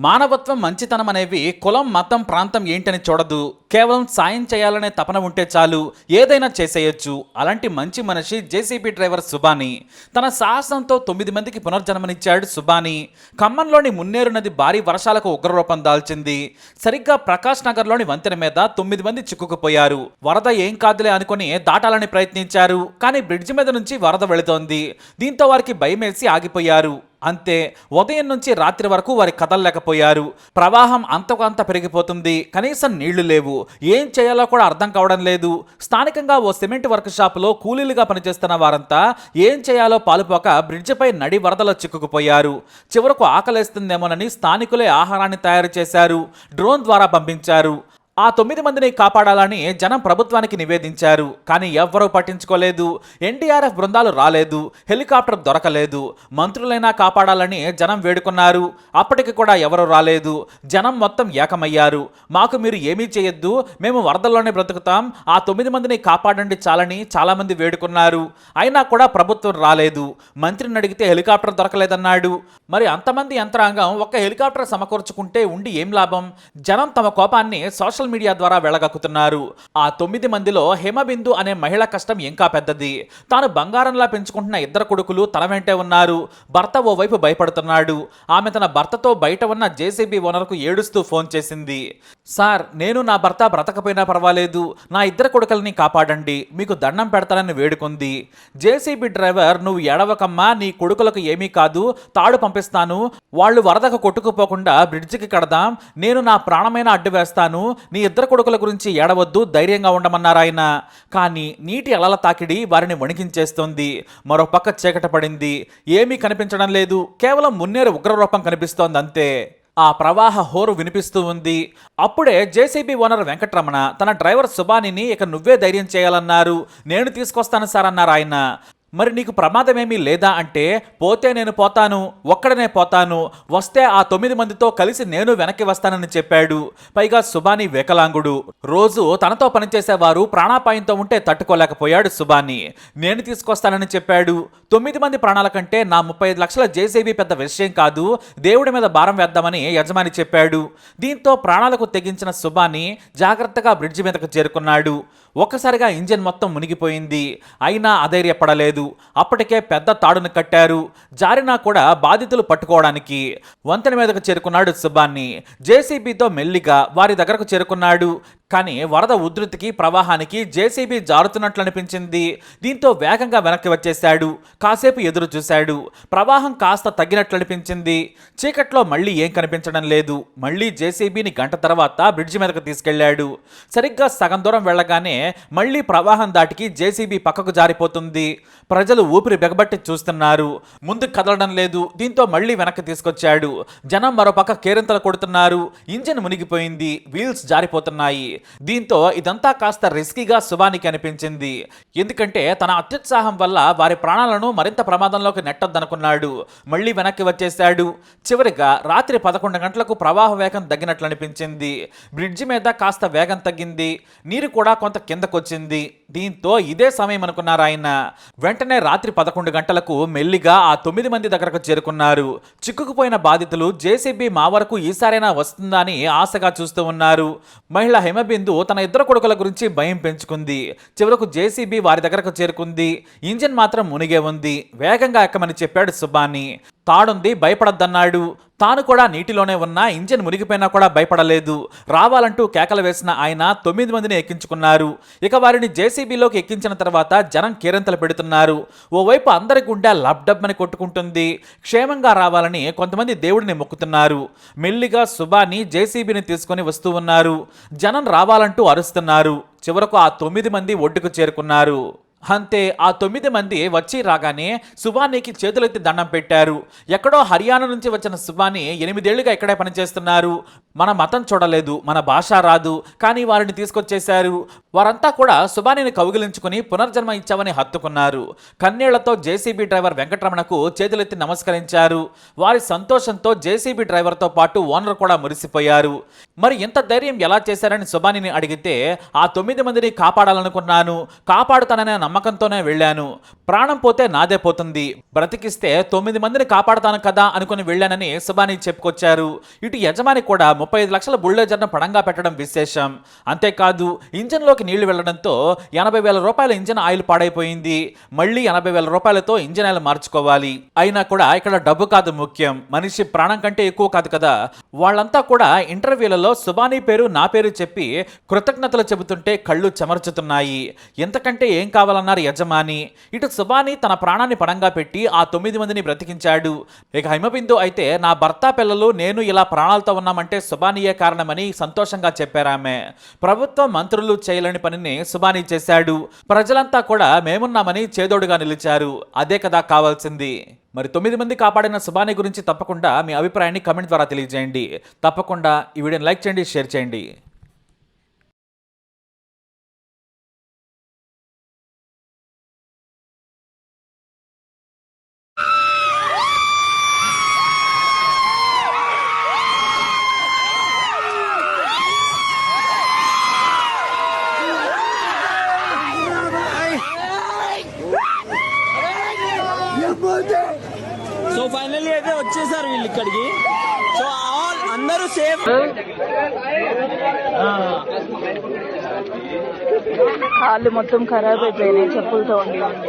మానవత్వం మంచితనం అనేవి కులం మతం ప్రాంతం ఏంటని చూడదు. కేవలం సాయం చేయాలనే తపన ఉంటే చాలు. ఏదైనా చేసేయొచ్చు. అలాంటి మంచి మనిషి జేసీబీ డ్రైవర్ సుబాని. తన సాహసంతో తొమ్మిది మందికి పునర్జన్మనిచ్చాడు సుబాని. ఖమ్మంలోని మున్నేరు నది భారీ వర్షాలకు ఉగ్రరూపం దాల్చింది. సరిగ్గా ప్రకాష్ నగర్లోని వంతెన మీద తొమ్మిది మంది చిక్కుకుపోయారు. వరద ఏం కాదులే అనుకుని దాటాలని ప్రయత్నించారు. కానీ బ్రిడ్జి మీద నుంచి వరద వెళుతోంది. దీంతో వారికి భయమేసి ఆగిపోయారు. అంతే ఉదయం నుంచి రాత్రి వరకు వారి కదలలేకపోయారు. ప్రవాహం అంతకంత పెరిగిపోతుంది. కనీసం నీళ్ళు లేవు. ఏం చేయాలో కూడా అర్థం కావడం లేదు. స్థానికంగా ఓ సిమెంట్ వర్క్ షాపులో కూలీలుగా పనిచేస్తున్న వారంతా ఏం చేయాలో పాలుపోక బ్రిడ్జిపై నడి వరదలో చిక్కుకుపోయారు. చివరకు ఆకలేస్తుందేమోనని స్థానికులే ఆహారాన్ని తయారు చేశారు. డ్రోన్ ద్వారా పంపించారు. ఆ తొమ్మిది మందిని కాపాడాలని జనం ప్రభుత్వానికి నివేదించారు. కానీ ఎవ్వరూ పట్టించుకోలేదు. ఎన్డీఆర్ఎఫ్ బృందాలు రాలేదు. హెలికాప్టర్ దొరకలేదు. మంత్రులైనా కాపాడాలని జనం వేడుకున్నారు. అప్పటికి కూడా ఎవరు రాలేదు. జనం మొత్తం ఏకమయ్యారు. మాకు మీరు ఏమీ చేయొద్దు. మేము వరదల్లోనే బ్రతుకుతాం. ఆ తొమ్మిది మందిని కాపాడండి చాలని చాలామంది వేడుకున్నారు. అయినా కూడా ప్రభుత్వం రాలేదు. మంత్రిని అడిగితే హెలికాప్టర్ దొరకలేదన్నాడు. మరి అంతమంది యంత్రాంగం ఒక్క హెలికాప్టర్ సమకూర్చుకుంటే ఉండి ఏం లాభం? జనం తమ కోపాన్ని సోషల్ మీడియా ద్వారా వెళ్ళగక్కుతున్నారు ఆ తొమ్మిది మందిలో హేమబిందు అనే మహిళ కష్టం ఇంకా పెద్దది. తాను బంగారంలా పెంచుకుంటున్న ఇద్దరు కొడుకులు తన వెంటే ఉన్నారు. భర్త ఓవైపు భయపడుతున్నాడు. ఆమె తన భర్తతో బయట ఉన్న జేసీబీ ఓనర్కు ఏడుస్తూ ఫోన్ చేసింది. సార్ నేను నా భర్త బ్రతకపోయినా పర్వాలేదు. నా ఇద్దరు కొడుకల్ని కాపాడండి. మీకు దండం పెడతానని వేడుకుంది. జేసీబీ డ్రైవర్ నువ్వు ఎడవకమ్మా నీ కొడుకులకు ఏమీ కాదు. తాడు పంపిస్తాను. వాళ్ళు వరదకు కొట్టుకుపోకుండా బ్రిడ్జికి కడదాం. నేను నా ప్రాణమైన అడ్డు వేస్తాను. నీ ఇద్దరు కొడుకుల గురించి ఏడవద్దు. ధైర్యంగా ఉండమన్నారు ఆయన. కానీ నీటి అలల తాకిడి వారిని వణికించేస్తోంది. మరో పక్క చీకట పడింది. ఏమీ కనిపించడం లేదు. కేవలం మున్నేరు ఉగ్రరూపం కనిపిస్తోంది అంతే ఆ ప్రవాహ హోరు వినిపిస్తూ ఉంది. అప్పుడే జేసీబీ ఓనర్ వెంకట్రమణ తన డ్రైవర్ సుబానిని ఇక నువ్వే ధైర్యం చేయాలన్నారు. నేను తీసుకొస్తాను సార్ అన్నారు ఆయన. మరి నీకు ప్రమాదమేమీ లేదా అంటే పోతే నేను పోతాను ఒక్కడనే పోతాను వస్తే ఆ తొమ్మిది మందితో కలిసి నేను వెనక్కి వస్తానని చెప్పాడు. పైగా సుబాని వికలాంగుడు. రోజు తనతో పనిచేసేవారు ప్రాణాపాయంతో ఉంటే తట్టుకోలేకపోయాడు సుబాని. నేను తీసుకొస్తానని చెప్పాడు. తొమ్మిది మంది ప్రాణాల కంటే నా ముప్పై ఐదు లక్షల జేసీబీ పెద్ద విషయం కాదు. దేవుడి మీద భారం వేద్దామని యజమాని చెప్పాడు. దీంతో ప్రాణాలకు తెగించిన సుబాని జాగ్రత్తగా బ్రిడ్జి మీదకు చేరుకున్నాడు. ఒక్కసారిగా ఇంజిన్ మొత్తం మునిగిపోయింది. అయినా అధైర్యపడలేదు. అప్పటికే పెద్ద తాడును కట్టారు. జారినా కూడా బాధితులు పట్టుకోవడానికి వంతెన మీదకు చేరుకున్నాడు సుబ్బాన్ని జేసీబీతో మెల్లిగా వారి దగ్గరకు చేరుకున్నాడు. కానీ వరద ఉధృతికి ప్రవాహానికి జేసీబీ జారుతున్నట్లు అనిపించింది. దీంతో వేగంగా వెనక్కి వచ్చేశాడు. కాసేపు ఎదురు చూశాడు. ప్రవాహం కాస్త తగ్గినట్లు అనిపించింది. చీకట్లో మళ్ళీ ఏం కనిపించడం లేదు. మళ్ళీ జేసీబీని గంట తర్వాత బ్రిడ్జి మీదకు తీసుకెళ్ళాడు సరిగ్గా సగం దూరం వెళ్ళగానే మళ్ళీ ప్రవాహం దాటికి జేసీబీ పక్కకు జారిపోతుంది. ప్రజలు ఊపిరి బెగబట్టి చూస్తున్నారు. ముందు కదలడం లేదు. దీంతో మళ్ళీ వెనక్కి తీసుకొచ్చాడు. జనం మరోపక్క కేరింతలు కొడుతున్నారు. ఇంజిన్ మునిగిపోయింది. వీల్స్ జారిపోతున్నాయి. దీంతో ఇదంతా కాస్త రిస్కీగా శుభానికి అనిపించింది. ఎందుకంటే తన అత్యుత్సాహం వల్ల వారి ప్రాణాలను మరింత ప్రమాదంలోకి నెట్టొద్దనుకున్నాడు. మళ్ళీ వెనక్కి వచ్చేశాడు. చివరిగా రాత్రి పదకొండు గంటలకు ప్రవాహ వేగం తగ్గినట్లు అనిపించింది బ్రిడ్జి మీద కాస్త వేగం తగ్గింది. నీరు కూడా కొంత కిందకొచ్చింది. దీంతో ఇదే సమయం అనుకున్నారు ఆయన. వెంటనే రాత్రి పదకొండు గంటలకు మెల్లిగా ఆ తొమ్మిది మంది దగ్గరకు చేరుకున్నారు. చిక్కుకుపోయిన బాధితులు జేసీబీ మా వరకు ఈసారైనా వస్తుందా అని ఆశగా చూస్తూ ఉన్నారు. మహిళ బిందు తన ఇద్దరు కొడుకుల గురించి భయం పెంచుకుంది. చివరకు జేసీబీ వారి దగ్గరకు చేరుకుంది. ఇంజిన్ మాత్రం మునిగే ఉంది. వేగంగా ఎక్కమని చెప్పాడు సుబ్బాని. తాడుంది భయపడద్దన్నాడు. తాను కూడా నీటిలోనే ఉన్నా ఇంజిన్ మునిగిపోయినా కూడా భయపడలేదు. రావాలంటూ కేకలు వేసిన ఆయన తొమ్మిది మందిని ఎక్కించుకున్నారు. ఇక వారిని జేసీబీలోకి ఎక్కించిన తర్వాత జనం కేరింతలు పెడుతున్నారు. ఓవైపు అందరి గుండె లబ్డబ్బని కొట్టుకుంటుంది. క్షేమంగా రావాలని కొంతమంది దేవుడిని మొక్కుతున్నారు. మెల్లిగా సుబాని జేసీబీని తీసుకొని వస్తూ ఉన్నారు. జనం రావాలంటూ అరుస్తున్నారు. చివరకు ఆ తొమ్మిది మంది ఒడ్డుకు చేరుకున్నారు. అంతే ఆ తొమ్మిది మంది వచ్చి రాగానే సుబానీకి చేతులెత్తి దండం పెట్టారు. ఎక్కడో హర్యానా నుంచి వచ్చిన సుబాని ఎనిమిదేళ్ళుగా ఇక్కడే పనిచేస్తున్నారు. మన మతం చూడలేదు మన భాష రాదు కానీ వారిని తీసుకొచ్చేశారు. వారంతా కూడా సుబానిని కౌగిలించుకుని పునర్జన్మ ఇచ్చామని హత్తుకున్నారు. కన్నీళ్ళతో జేసీబీ డ్రైవర్ వెంకటరమణకు చేతులెత్తి నమస్కరించారు. వారి సంతోషంతో జేసీబీ డ్రైవర్తో పాటు ఓనర్ కూడా మురిసిపోయారు. మరి ఇంత ధైర్యం ఎలా చేశారని సుబానిని అడిగితే ఆ తొమ్మిది మందిని కాపాడాలనుకున్నాను. కాపాడుతాననే నమ్మకంతోనే వెళ్ళాను. ప్రాణం పోతే నాదే పోతుంది. బ్రతికిస్తే తొమ్మిది మందిని కాపాడుతాను కదా అనుకుని వెళ్ళానని సుబాని చెప్పుకొచ్చారు. ఇటు యజమాని కూడా ముప్పై ఐదు లక్షల బుల్డోజర్ను పడంగా పెట్టడం విశేషం. అంతేకాదు ఇంజన్లోకి నీళ్ళు వెళ్ళడంతో ఎనభై వేల రూపాయల ఇంజన్ ఆయిల్ పాడైపోయింది. మళ్ళీ ఎనభై వేల రూపాయలతో ఇంజన్ ఆయిల్ మార్చుకోవాలి. అయినా కూడా ఇక్కడ డబ్బు కాదు ముఖ్యం. మనిషి ప్రాణం కంటే ఎక్కువ కాదు కదా. వాళ్ళంతా కూడా ఇంటర్వ్యూలలో సుబానీ పేరు నా పేరు చెప్పి కృతజ్ఞతలు చెబుతుంటే కళ్ళు చెమర్చుతున్నాయి. ఎంతకంటే ఏం కావాలన్నారు యజమాని? ఇటు సుబానీ తన ప్రాణాన్ని పణంగా పెట్టి ఆ తొమ్మిది మందిని బ్రతికించాడు. ఇక హిమబిందు అయితే నా భర్త పిల్లలు నేను ఇలా ప్రాణాలతో ఉన్నామంటే సుబానీయే కారణమని సంతోషంగా చెప్పారామె. ప్రభుత్వం మంత్రులు చేయలేని పనిని సుబానీ చేశాడు. ప్రజలంతా కూడా మేమున్నామని చేదోడుగా నిలిచారు. అదే కదా కావాల్సింది. మరి తొమ్మిది మంది కాపాడిన సుబాని గురించి తప్పకుండా మీ అభిప్రాయాన్ని కమెంట్ ద్వారా తెలియజేయండి. తప్పకుండా ఈ వీడియోని లైక్ చేయండి షేర్ చేయండి. ఆల్ అందరూ సేఫ్ కాళ్ళు మొత్తం ఖరాబ్ అయిపోయినాయి చెప్పులతో ఉండి ఉండి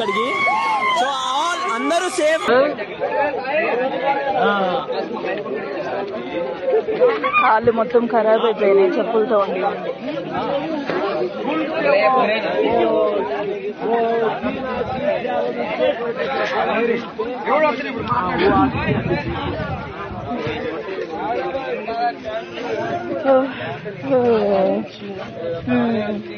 ఇక్కడికి. సో ఆల్ అందరూ సేఫ్ కాళ్ళు మొత్తం ఖరాబ్ అయిపోయినాయి చెప్పులతో ఉండి ఇప్పుడు 嗯。嗯。嗯。